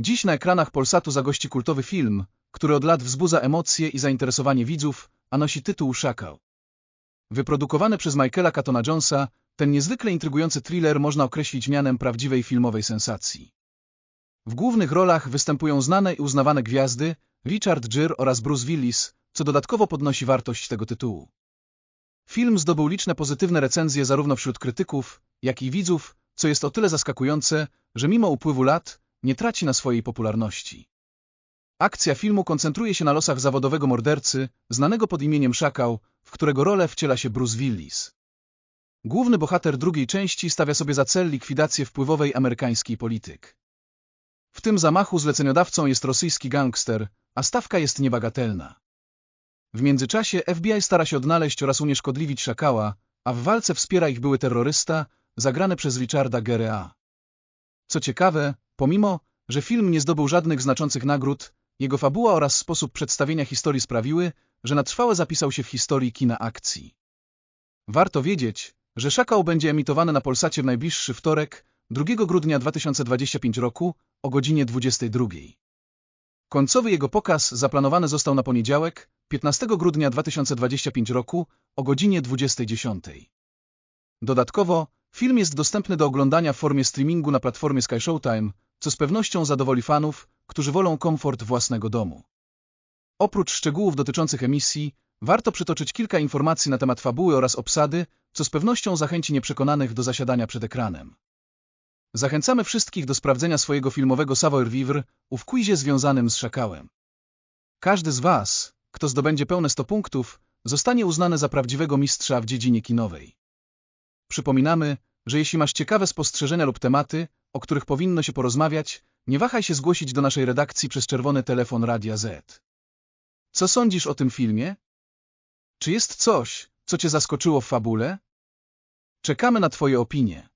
Dziś na ekranach Polsatu zagości kultowy film, który od lat wzbudza emocje i zainteresowanie widzów, a nosi tytuł Szakał. Wyprodukowany przez Michaela Catona Jonesa, ten niezwykle intrygujący thriller można określić mianem prawdziwej filmowej sensacji. W głównych rolach występują znane i uznawane gwiazdy Richard Gere oraz Bruce Willis, co dodatkowo podnosi wartość tego tytułu. Film zdobył liczne pozytywne recenzje zarówno wśród krytyków, jak i widzów, co jest o tyle zaskakujące, że mimo upływu lat nie traci na swojej popularności. Akcja filmu koncentruje się na losach zawodowego mordercy, znanego pod imieniem Szakał, w którego rolę wciela się Bruce Willis. Główny bohater drugiej części stawia sobie za cel likwidację wpływowej amerykańskiej polityk. W tym zamachu zleceniodawcą jest rosyjski gangster, a stawka jest niebagatelna. W międzyczasie FBI stara się odnaleźć oraz unieszkodliwić Szakała, a w walce wspiera ich były terrorysta, zagrany przez Richarda Gerea. Co ciekawe, pomimo, że film nie zdobył żadnych znaczących nagród, jego fabuła oraz sposób przedstawienia historii sprawiły, że na trwałe zapisał się w historii kina akcji. Warto wiedzieć, że Szakał będzie emitowany na Polsacie w najbliższy wtorek, 2 grudnia 2025 roku, o godzinie 22. Końcowy jego pokaz zaplanowany został na poniedziałek, 15 grudnia 2025 roku, o godzinie 20.10. Dodatkowo, film jest dostępny do oglądania w formie streamingu na platformie Sky Showtime, co z pewnością zadowoli fanów, którzy wolą komfort własnego domu. Oprócz szczegółów dotyczących emisji, warto przytoczyć kilka informacji na temat fabuły oraz obsady, co z pewnością zachęci nieprzekonanych do zasiadania przed ekranem. Zachęcamy wszystkich do sprawdzenia swojego filmowego savoir vivre w quizie związanym z Szakałem. Każdy z Was, kto zdobędzie pełne 100 punktów, zostanie uznany za prawdziwego mistrza w dziedzinie kinowej. Przypominamy, że jeśli masz ciekawe spostrzeżenia lub tematy, o których powinno się porozmawiać, nie wahaj się zgłosić do naszej redakcji przez czerwony telefon Radia Z. Co sądzisz o tym filmie? Czy jest coś, co Cię zaskoczyło w fabule? Czekamy na Twoje opinie.